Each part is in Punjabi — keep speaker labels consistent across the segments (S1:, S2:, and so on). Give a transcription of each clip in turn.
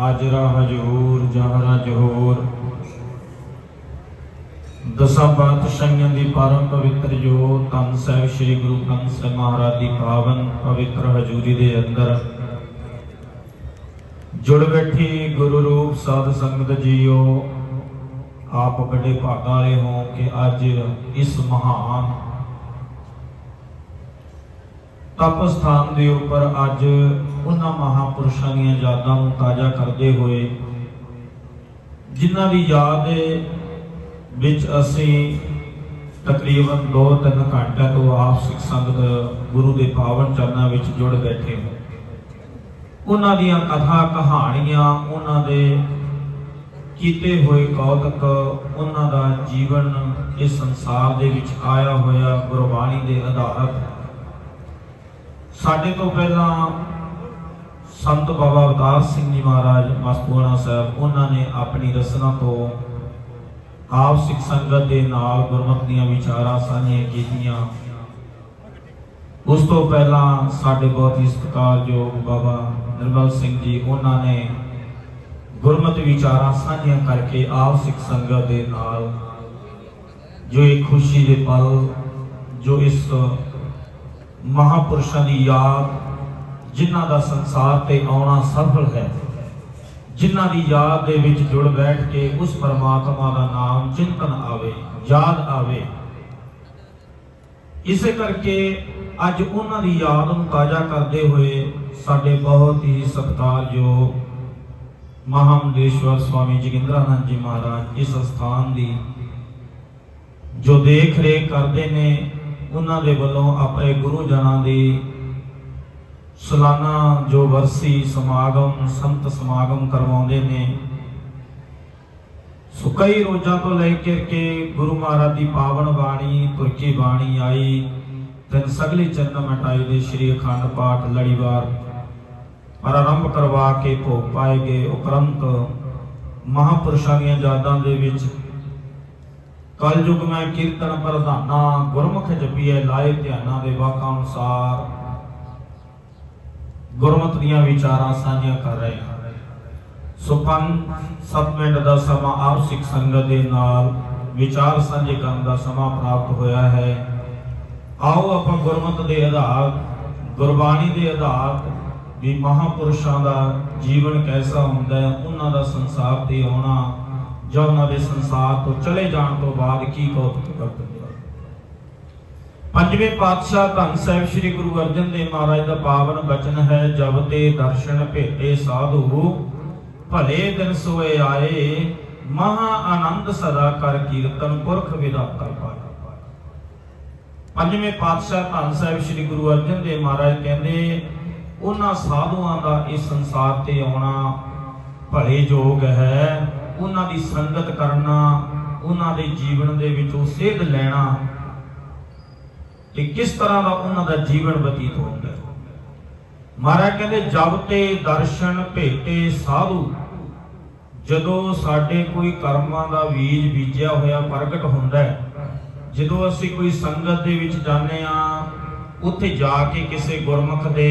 S1: ਹਾਜਰਾ ਹਜੂਰ ਜਹਰਾ ਜਹੂਰ। ਦਸਾਂ ਪਾਤਸ਼ਾਹੀਆਂ ਦੀ ਪਰਮ ਪਵਿੱਤਰ ਜੋ ਤਨ ਸਾਹਿਬ ਸ੍ਰੀ ਗੁਰੂ ਗ੍ਰੰਥ ਸਾਹਿਬ ਮਹਾਰਾਜ ਦੀ ਪਾਵਨ ਪਵਿੱਤਰ ਹਜ਼ੂਰੀ ਦੇ ਅੰਦਰ। ਜੁੜ ਬੈਠੀ ਗੁਰੂ ਰੂਪ ਸਾਧ ਸੰਗਤ ਜੀਓ, ਆਪ ਬੜੇ ਭਾਗਾਂ ਵਾਲੇ ਹੋ ਕਿ ਅੱਜ ਇਸ ਮਹਾਨ ਤਪ ਸਥਾਨ ਦੇ ਉੱਪਰ ਅੱਜ ਉਹਨਾਂ ਮਹਾਪੁਰਸ਼ਾਂ ਦੀਆਂ ਯਾਦਾਂ ਨੂੰ ਤਾਜ਼ਾ ਕਰਦੇ ਹੋਏ, ਜਿਨ੍ਹਾਂ ਦੀ ਯਾਦ ਦੇ ਵਿੱਚ ਅਸੀਂ ਤਕਰੀਬਨ 2-3 ਘੰਟਿਆਂ ਤੋਂ ਆਪ ਸਿੱਖ ਸੰਗਤ ਗੁਰੂ ਦੇ ਪਾਵਨ ਚਰਨਾਂ ਵਿੱਚ ਜੁੜ ਬੈਠੇ ਹਾਂ। ਉਹਨਾਂ ਦੀਆਂ ਕਥਾ ਕਹਾਣੀਆਂ, ਉਹਨਾਂ ਦੇ ਕੀਤੇ ਹੋਏ ਕੌਤਕ, ਉਹਨਾਂ ਦਾ ਜੀਵਨ ਇਸ ਸੰਸਾਰ ਦੇ ਵਿੱਚ ਆਇਆ ਹੋਇਆ ਗੁਰਬਾਣੀ ਦੇ ਆਧਾਰਤ ਸਾਡੇ ਤੋਂ ਪਹਿਲਾਂ ਸੰਤ ਬਾਬਾ ਅਵਤਾਰ ਸਿੰਘ ਜੀ ਮਹਾਰਾਜ, ਮਸਤੂਆਣਾ ਸਾਹਿਬ, ਉਹਨਾਂ ਨੇ ਆਪਣੀ ਰਸਨਾ ਤੋਂ ਆਪ ਸਿੱਖ ਸੰਗਤ ਦੇ ਨਾਲ ਗੁਰਮਤਿ ਦੀਆਂ ਵਿਚਾਰਾਂ ਸਾਂਝੀਆਂ ਕੀਤੀਆਂ। ਉਸ ਤੋਂ ਪਹਿਲਾਂ ਸਾਡੇ ਬਹੁਤ ਹੀ ਸਤਿਕਾਰਯੋਗ ਬਾਬਾ ਨਿਰਮਲ ਸਿੰਘ ਜੀ, ਉਹਨਾਂ ਨੇ ਗੁਰਮਤਿ ਵਿਚਾਰਾਂ ਸਾਂਝੀਆਂ ਕਰਕੇ ਆਪ ਸਿੱਖ ਸੰਗਤ ਦੇ ਨਾਲ ਜੋ ਇੱਕ ਖੁਸ਼ੀ ਦੇ ਪਲ, ਜੋ ਇਸ ਮਹਾਪੁਰਸ਼ਾਂ ਦੀ ਯਾਦ, ਜਿਨ੍ਹਾਂ ਦਾ ਸੰਸਾਰ ਤੇ ਆਉਣਾ ਸਫਲ ਹੈ, ਜਿਨ੍ਹਾਂ ਦੀ ਯਾਦ ਦੇ ਵਿੱਚ ਜੁੜ ਬੈਠ ਕੇ ਉਸ ਪਰਮਾਤਮਾ ਦਾ ਨਾਮ ਚਿੰਤਨ ਆਵੇ, ਯਾਦ ਆਵੇ। ਇਸੇ ਕਰਕੇ ਅੱਜ ਉਹਨਾਂ ਦੀ ਯਾਦ ਨੂੰ ਤਾਜ਼ਾ ਕਰਦੇ ਹੋਏ ਸਾਡੇ ਬਹੁਤ ਹੀ ਸਤਿਕਾਰਯੋਗ ਮਹਾਮੰਦੇਸ਼ਵਰ ਸਵਾਮੀ ਜਗਿੰਦਰਾਨੰਦ ਜੀ ਮਹਾਰਾਜ ਇਸ ਸਥਾਨ ਦੀ ਜੋ ਦੇਖ ਰੇਖ ਕਰਦੇ ਨੇ ਉਹਨਾਂ ਦੇ ਵੱਲੋਂ ਆਪਣੇ ਗੁਰੂ ਜਨਾਂ ਦੀ ਸਲਾਨਾ ਜੋ ਵਰਸੀ ਸਮਾਗਮ, ਸੰਤ ਸਮਾਗਮ ਕਰਵਾਉਂਦੇ ਨੇ, ਸੋ ਕਈ ਰੋਜ਼ਾਂ ਤੋਂ ਲੈ ਕੇ ਕਿ ਗੁਰੂ ਮਹਾਰਾਜ ਦੀ ਪਾਵਨ ਬਾਣੀ, ਤੁਰਕੀ ਬਾਣੀ ਆਈ ਤਿੰਨ ਸਗਲੇ ਚਰਨ ਮਟਾਈ ਦੇ ਸ਼੍ਰੀ ਅਖੰਡ ਪਾਠ ਲੜੀਵਾਰ। ਆਰੰਭ ਕਰਵਾ ਕੇ ਭੋਗ ਪਾਏ ਗਏ ਉਪਰੰਤ ਮਹਾਪੁਰਸ਼ਾਂ ਦੀਆਂ ਯਾਦਾਂ ਦੇ ਵਿੱਚ ਕਲਯੁਗ ਮੈਂ ਕੀਰਤਨ ਪ੍ਰਧਾਨਾ ਗੁਰਮੁਖ ਜਪੀਏ ਲਾਏ ਧਿਆਨਾਂ ਦੇ ਵਾਕਾਂ ਅਨੁਸਾਰ ਗੁਰਮਤ ਦੀਆਂ ਵਿਚਾਰਾਂ ਸਾਂਝੀਆਂ ਕਰ ਰਹੇ ਹਾਂ ਸੋ ਪੰਜ ਸੱਤ ਮਿੰਟ ਦਾ ਸਮਾਂ ਆਪ ਸਿੱਖ ਸੰਗਤ ਦੇ ਨਾਲ ਵਿਚਾਰ ਸਾਂਝੇ ਕਰਨ ਦਾ ਸਮਾਂ ਪ੍ਰਾਪਤ ਹੋਇਆ ਹੈ ਆਓ ਆਪਾਂ ਗੁਰਮਤ ਦੇ ਆਧਾਰ ਗੁਰਬਾਣੀ ਦੇ ਆਧਾਰ ਵੀ ਮਹਾਪੁਰਸ਼ਾਂ ਦਾ ਜੀਵਨ ਕੈਸਾ ਹੁੰਦਾ ਹੈ ਉਹਨਾਂ ਦਾ ਸੰਸਾਰ ਤੇ ਆਉਣਾ ਜਾਂ ਉਹਨਾਂ ਦੇ ਸੰਸਾਰ ਤੋਂ ਚਲੇ ਜਾਣ ਤੋਂ ਬਾਅਦ ਕੀ ਕੌਤਕ ਕਰਦੇ ਪੰਜਵੇਂ ਪਾਤਸ਼ਾਹ ਧੰਨ ਸਾਹਿਬ ਸ੍ਰੀ ਗੁਰੂ ਅਰਜਨ ਦੇਵ ਮਹਾਰਾਜ ਦਾ ਪਾਵਨ ਬਚਨ ਹੈ, ਜਬ ਤੇ ਦਰਸ਼ਨ ਭੇਟੇ ਸਾਧੂ, ਭਲੇ ਦਿਨ ਸੋਏ ਆਏ, ਮਹਾ ਆਨੰਦ ਸਦਾ ਕਰ ਕੀਰਤਨ ਪੁਰਖ ਵਿਦਾ ਪਾਇਆ। ਪਾਏ ਪੰਜਵੇਂ ਪਾਤਸ਼ਾਹ ਧੰਨ ਸਾਹਿਬ ਸ੍ਰੀ ਗੁਰੂ ਅਰਜਨ ਦੇਵ ਮਹਾਰਾਜ ਕਹਿੰਦੇ, ਉਹਨਾਂ ਸਾਧੂਆਂ ਦਾ ਇਸ ਸੰਸਾਰ ਤੇ ਆਉਣਾ ਭਲੇ ਯੋਗ ਹੈ। ਉਹਨਾਂ ਦੀ ਸੰਗਤ ਕਰਨਾ, ਉਹਨਾਂ ਦੇ ਜੀਵਨ ਦੇ ਵਿੱਚੋਂ ਸੇਧ ਲੈਣਾ, ਕਿ ਕਿਸ ਤਰ੍ਹਾਂ ਦਾ ਉਹਨਾਂ ਦਾ ਜੀਵਨ ਬਤੀਤ ਹੁੰਦਾ ਹੈ। ਮਹਾਰਾਜ ਕਹਿੰਦੇ, ਜਬ ਤੇ ਦਰਸ਼ਨ ਭੇਟੇ ਸਾਧੂ, ਜਦੋਂ ਸਾਡੇ ਕੋਈ ਕਰਮਾਂ ਦਾ ਬੀਜ ਬੀਜਿਆ ਹੋਇਆ ਪ੍ਰਗਟ ਹੁੰਦਾ ਹੈ, ਜਦੋਂ ਅਸੀਂ ਕੋਈ ਸੰਗਤ ਦੇ ਵਿੱਚ ਜਾਂਦੇ ਆ ਉੱਥੇ ਜਾ ਕੇ ਕਿਸੇ ਗੁਰਮੁਖ ਦੇ,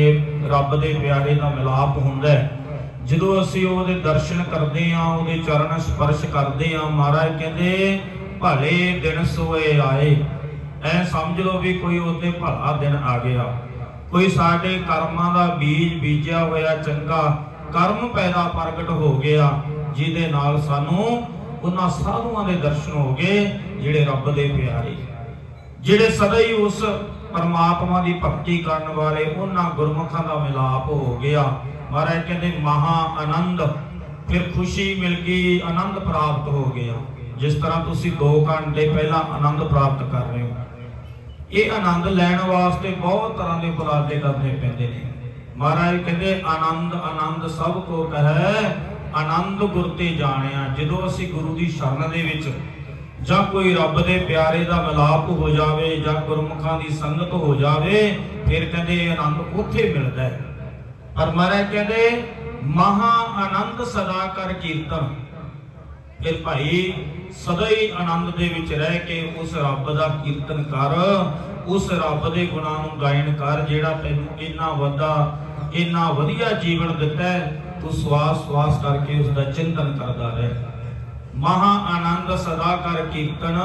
S1: ਰੱਬ ਦੇ ਪਿਆਰੇ ਦਾ ਮਿਲਾਪ ਹੁੰਦਾ ਹੈ। ਜਦੋਂ ਅਸੀਂ ਉਹਦੇ ਦਰਸ਼ਨ ਕਰਦੇ ਆ ਉਹਦੇ ਚਰਨ ਸਪਰਸ਼ ਕਰਦੇ ਆ ਮਹਾਰਾਜ ਕਹਿੰਦੇ, ਭਲੇ ਦਿਨ ਸੋਏ ਆਏ। ਐ ਸਮਝ ਲਓ ਵੀ ਕੋਈ ਉਹਦੇ ਭਲਾ ਦਿਨ ਆ ਗਿਆ। ਕੋਈ ਸਾਡੇ ਕਰਮਾਂ ਦਾ ਬੀਜ ਬੀਜਿਆ ਹੋਇਆ ਚੰਗਾ, ਕਰਮ ਪੈਦਾ ਪ੍ਰਗਟ ਹੋ ਗਿਆ, ਜਿਹਦੇ ਨਾਲ ਸਾਨੂੰ ਉਹਨਾਂ ਸਾਧੂਆਂ ਦੇ ਦਰਸ਼ਨ ਹੋ ਗਏ, ਜਿਹੜੇ ਰੱਬ ਦੇ ਪਿਆਰੇ। ਜਿਹੜੇ ਸਦਾ ਹੀ ਉਸ ਪਰਮਾਤਮਾ ਦੀ ਭਗਤੀ ਕਰਨ ਵਾਲੇ ਉਹਨਾਂ ਗੁਰਮੁਖਾਂ ਦਾ ਮਿਲਾਪ ਹੋ ਗਿਆ। ਮਹਾਰਾਜ ਕਹਿੰਦੇ, ਮਹਾ ਆਨੰਦ। ਫਿਰ ਖੁਸ਼ੀ ਮਿਲ ਗਈ, ਆਨੰਦ ਪ੍ਰਾਪਤ ਹੋ ਗਿਆ। ਜਿਸ ਤਰ੍ਹਾਂ ਤੁਸੀਂ 2 ਘੰਟੇ ਪਹਿਲਾਂ ਆਨੰਦ ਪ੍ਰਾਪਤ ਕਰ ਰਹੇ ਹੋ। ਇਹ ਆਨੰਦ ਲੈਣ ਵਾਸਤੇ ਬਹੁਤ ਤਰ੍ਹਾਂ ਦੇ ਉਪਰਾਲੇ ਕਰਨੇ ਪੈਂਦੇ ਨੇ। ਮਹਾਰਾਜ ਕਹਿੰਦੇ, ਆਨੰਦ ਆਨੰਦ ਸਭ ਕੋ ਕਹੈ, ਆਨੰਦ ਗੁਰ ਤੇ ਜਾਣਿਆ। ਜਦੋਂ ਅਸੀਂ ਗੁਰੂ ਦੀ ਸ਼ਰਨ ਦੇ ਵਿੱਚ ਜਾਂ ਕੋਈ ਰੱਬ ਦੇ ਪਿਆਰੇ ਦਾ ਮਿਲਾਪ ਹੋ ਜਾਵੇ ਜਾਂ ਗੁਰਮੁਖਾਂ ਦੀ ਸੰਗਤ ਹੋ ਜਾਵੇ, ਫਿਰ ਕਹਿੰਦੇ ਆਨੰਦ ਉੱਥੇ ਮਿਲਦਾ ਹੈ। ਪਰ ਮਹਾਰਾਜ ਕਹਿੰਦੇ, ਮਹਾ ਆਨੰਦ ਸਦਾ ਕਰ ਕੀਰਤਨ। ਫਿਰ ਭਾਈ ਸਦਾ ਹੀ ਆਨੰਦ ਦੇ ਵਿੱਚ ਰਹਿ ਕੇ ਉਸ ਰੱਬ ਦਾ ਕੀਰਤਨ ਕਰ, ਉਸ ਰੱਬ ਦੇ ਗੁਣਾਂ ਨੂੰ ਗਾਇਨ ਕਰ, ਜਿਹੜਾ ਤੈਨੂੰ ਇੰਨਾ ਵੱਡਾ, ਇੰਨਾ ਵਧੀਆ ਜੀਵਨ ਦਿੱਤਾ ਤੂੰ ਸਵਾਸ ਸਵਾਸ ਕਰਕੇ ਉਸ ਦਾ ਚਿੰਤਨ ਕਰਦਾ ਰਹਿ। ਮਹਾ ਆਨੰਦ ਸਦਾ ਕਰ ਕੀਰਤਨ,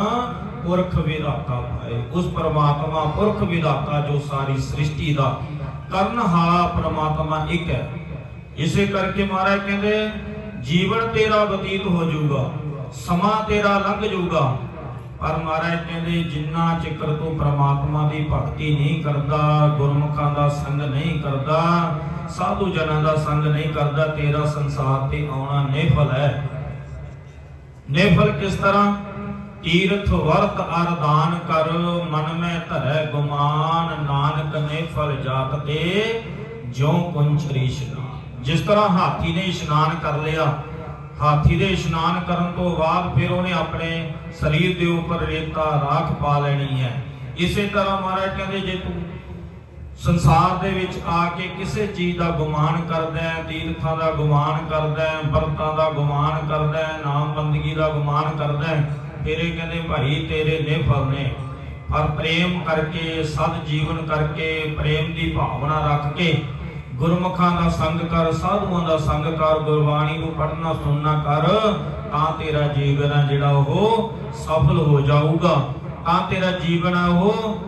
S1: ਪੁਰਖ ਵਿਦਾਤਾ ਭਾਏ ਉਸ ਪਰਮਾਤਮਾ ਪੁਰਖ ਵਿਦਾਤਾ ਜੋ ਸਾਰੀ ਸ੍ਰਿਸ਼ਟੀ ਦਾ ਕਰਨਹਾਰਾ ਪਰਮਾਤਮਾ ਇੱਕ ਹੈ। ਇਸੇ ਕਰਕੇ ਮਹਾਰਾਜ ਕਹਿੰਦੇ, ਜੀਵਨ ਤੇਰਾ ਬਤੀਤ ਹੋ ਜਾਊਗਾ, ਸਮਾਂ ਤੇਰਾ ਲੰਘ ਜਾਊਗਾ। ਪਰ ਮਹਾਰਾਜ ਕਹਿੰਦੇ, ਜਿੰਨਾ ਚਿਕਰ ਤੂੰ ਪ੍ਰਮਾਤਮਾ ਦੀ ਭਗਤੀ ਨਹੀਂ ਕਰਦਾ, ਗੁਰਮੁਖਾਂ ਦਾ ਸੰਗ ਨਹੀਂ ਕਰਦਾ, ਸਾਧੂ ਜਨਾਂ ਦਾ ਸੰਗ ਨਹੀਂ ਕਰਦਾ, ਤੇਰਾ ਸੰਸਾਰ ਤੇ ਆਉਣਾ ਨਿਫਲ ਹੈ। ਨਿਫਲ ਕਿਸ ਤਰ੍ਹਾਂ? ਤੀਰਥ ਵਰਤ ਅਰਦਾਨ ਕਰ, ਮਨ ਮੈਂ ਧਰੈ ਗੁਮਾਨ, ਨਾਨਕ ਨੇ ਫਲ ਜਾਤ ਤੇ ਜੋ ਕੁੰਚਰੀ ਇਸ਼ਨਾਨ। ਜਿਸ ਤਰ੍ਹਾਂ ਹਾਥੀ ਨੇ ਇਸ਼ਨਾਨ ਕਰ ਲਿਆ, ਹਾਥੀ ਦੇ ਇਸ਼ਨਾਨ ਕਰਨ ਤੋਂ ਬਾਅਦ ਫਿਰ ਉਹਨੇ ਆਪਣੇ ਸਰੀਰ ਦੇ ਉੱਪਰ ਰੇਤਾ ਰਾਖ ਪਾ ਲੈਣੀ ਹੈ। ਇਸੇ ਤਰ੍ਹਾਂ ਮਹਾਰਾਜ ਕਹਿੰਦੇ, ਜੇ ਤੂੰ ਸੰਸਾਰ ਦੇ ਵਿੱਚ ਆ ਕੇ ਕਿਸੇ ਚੀਜ਼ ਦਾ ਗੁਮਾਨ ਕਰਦਾ ਹੈ, ਤੀਰਥਾਂ ਦਾ ਗੁਮਾਨ ਕਰਦਾ ਹੈ, ਵਰਤਾਂ ਦਾ ਗੁਮਾਨ ਕਰਦਾ ਹੈ ਨਾਮ ਬੰਦਗੀ ਦਾ ਗੁਮਾਨ ਕਰਦਾ ਹੈ ਫਿਰ ਕਹਿੰਦੇ ਭਾਈ, ਤੇਰੇ ਨਿਫਲ ਨੇ। ਪਰ ਪ੍ਰੇਮ ਕਰਕੇ ਸਦ ਜੀਵਨ ਕਰਕੇ, ਪ੍ਰੇਮ ਦੀ ਭਾਵਨਾ ਰੱਖ ਕੇ ਗੁਰਮੁਖਾਂ ਦਾ ਸੰਗ ਕਰ, ਸਾਧੂਆਂ ਦਾ ਸੰਗ ਕਰ, ਗੁਰਬਾਣੀ ਨੂੰ ਪੜ੍ਹਨਾ, ਸੁਣਨਾ ਕਰ, ਤਾਂ ਤੇਰਾ ਜੀਵਨ ਹੈ ਜਿਹੜਾ ਉਹ ਸਫਲ ਹੋ ਜਾਊਗਾ। ਤਾਂ ਤੇਰਾ ਜੀਵਨ ਹੈ ਉਹ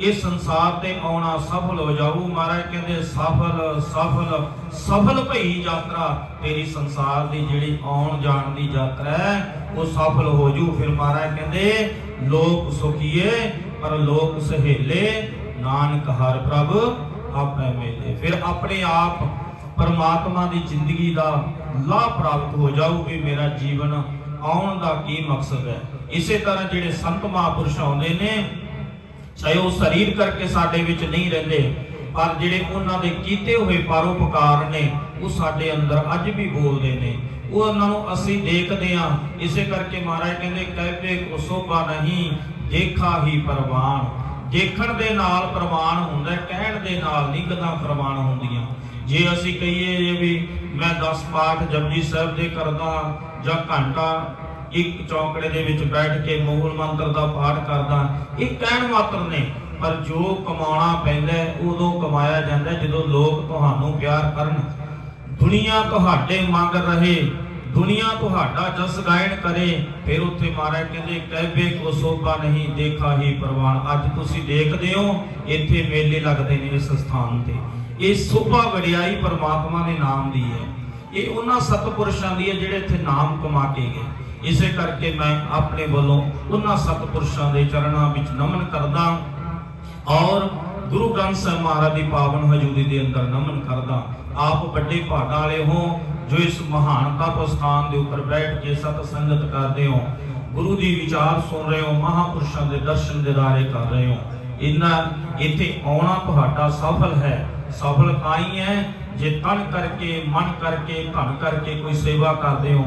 S1: ਇਸ ਸੰਸਾਰ ਤੇ ਆਉਣਾ ਸਫਲ ਹੋ ਜਾਊ। ਮਹਾਰਾਜ ਕਹਿੰਦੇ, ਸਫਲ ਸਫਲ ਸਫਲ ਭਈ ਯਾਤਰਾ। ਤੇਰੀ ਸੰਸਾਰ ਦੀ ਜਿਹੜੀ ਆਉਣ ਜਾਣ ਦੀ ਯਾਤਰਾ ਹੈ, ਉਹ ਸਫਲ ਹੋ ਜੂ। ਫਿਰ ਮਹਾਰਾਜ ਕਹਿੰਦੇ, ਲੋਕ ਸੁਖੀਏ, ਪਰ ਲੋਕ ਸਹੇਲੇ। ਨਾਨਕ ਹਰ ਪ੍ਰਭ ਆਪੇ ਮੇਲੇ। ਫਿਰ ਆਪਣੇ ਆਪ ਪਰਮਾਤਮਾ ਦੀ ਜ਼ਿੰਦਗੀ ਦਾ ਲਾਭ ਪ੍ਰਾਪਤ ਹੋ ਜਾਊ। ਵੀ ਮੇਰਾ ਜੀਵਨ ਆਉਣ ਦਾ ਕੀ ਮਕਸਦ ਹੈ। ਇਸੇ ਤਰ੍ਹਾਂ ਜਿਹੜੇ ਸੰਤ ਮਹਾਪੁਰਸ਼ ਆਉਂਦੇ ਨੇ ਚਾਹੇ ਉਹ ਸਰੀਰ ਕਰਕੇ ਸਾਡੇ ਵਿੱਚ ਨਹੀਂ ਰਹਿੰਦੇ, ਪਰ ਜਿਹੜੇ ਉਹਨਾਂ ਦੇ ਕੀਤੇ ਹੋਏ ਪਰਉਪਕਾਰ ਨੇ, ਉਹ ਸਾਡੇ ਅੰਦਰ ਅੱਜ ਵੀ ਬੋਲਦੇ ਨੇ। ਉਹ ਉਹਨਾਂ ਨੂੰ ਅਸੀਂ ਦੇਖਦੇ ਹਾਂ। ਇਸੇ ਕਰਕੇ ਮਹਾਰਾਜ ਕਹਿੰਦੇ ਕਹਿਵੇ ਕੋ ਸੋਭਾ ਨਹੀਂ, ਦੇਖਾ ਹੀ ਪ੍ਰਵਾਨ। ਦੇਖਣ ਦੇ ਨਾਲ ਪ੍ਰਮਾਣ ਹੁੰਦਾ, ਕਹਿਣ ਦੇ ਨਾਲ ਨਹੀਂ ਕਦਾਂ ਪ੍ਰਮਾਣ ਹੁੰਦੀਆਂ। ਜੇ ਅਸੀਂ ਕਹੀਏ ਵੀ ਮੈਂ 10 ਪਾਠ ਜਪਜੀ ਸਾਹਿਬ ਦੇ ਕਰਦਾ ਜਾਂ ਘੰਟਾ ਇੱਕ ਚੌਂਕੜੇ ਦੇ ਵਿੱਚ ਬੈਠ ਕੇ ਮੂਲ ਮੰਤਰ ਦਾ ਪਾਠ ਕਰਦਾ। ਇਹ ਕਹਿਣ ਮਾਤਰ ਨੇ, ਪਰ ਜੋ ਕਮਾਉਣਾ ਪੈਂਦਾ ਉਦੋਂ ਕਮਾਇਆ ਜਾਂਦਾ ਜਦੋਂ ਲੋਕ ਤੁਹਾਨੂੰ ਪਿਆਰ ਕਰਨ। ਦੁਨੀਆ ਤੁਹਾਡੇ ਮੰਗ ਰਹੇ, ਦੁਨੀਆ ਤੁਹਾਡਾ ਜਸ ਗਾਇਨ ਕਰੇ। ਫਿਰ ਉੱਥੇ ਮਹਾਰਾਜ ਕਹਿੰਦੇ ਕਹਿਵੇ ਕੋ ਸੋਭਾ ਨਹੀਂ, ਦੇਖਾ ਹੀ ਪ੍ਰਵਾਨ। ਅੱਜ ਤੁਸੀਂ ਦੇਖਦੇ ਹੋ, ਇੱਥੇ ਮੇਲੇ ਲੱਗਦੇ ਨੇ ਇਸ ਸਥਾਨ ਤੇ। ਇਹ ਸੋਭਾ ਵਡਿਆਈ ਪਰਮਾਤਮਾ ਦੇ ਨਾਮ ਦੀ ਹੈ। ਇਹ ਉਹਨਾਂ ਸਤਪੁਰਸ਼ਾਂ ਦੀ ਹੈ ਜਿਹੜੇ ਇੱਥੇ ਨਾਮ ਕਮਾ ਕੇ ਗਏ। ਇਸੇ ਕਰਕੇ ਮੈਂ ਆਪਣੇ ਵੱਲੋਂ ਉਹਨਾਂ ਸਤਪੁਰਸ਼ਾਂ ਦੇ ਚਰਨਾਂ ਵਿੱਚ ਨਮਨ ਕਰਦਾ ਔਰ ਗੁਰੂ ਗ੍ਰੰਥ ਸਾਹਿਬ ਮਹਾਰਾਜ ਦੀ ਪਾਵਨ ਹਜ਼ੂਰੀ ਦੇ ਅੰਦਰ ਨਮਨ ਕਰਦਾ। ਆਪ ਵੱਡੇ ਭਾਗਾਂ ਵਾਲੇ ਹੋ, ਜੋ ਇਸ ਮਹਾਨ ਤਪ ਸਥਾਨ ਦੇ ਉੱਪਰ ਬੈਠ ਕੇ ਸਤ ਸੰਗਤ ਕਰਦੇ ਹੋ, ਗੁਰੂ ਦੀ ਵਿਚਾਰ ਸੁਣ ਰਹੇ ਹੋ, ਮਹਾਪੁਰਸ਼ਾਂ ਦੇ ਦਰਸ਼ਨ ਦਿਦਾਰੇ ਕਰ ਰਹੇ ਹੋ। ਇਹਨਾਂ ਇੱਥੇ ਆਉਣਾ ਤੁਹਾਡਾ ਸਫਲ ਹੈ, ਸਫਲ ਤਾਂ ਹੀ ਹੈ, ਜੇ ਤਨ ਕਰਕੇ, ਮਨ ਕਰਕੇ, ਧਨ ਕਰਕੇ ਕੋਈ ਸੇਵਾ ਕਰਦੇ ਹੋ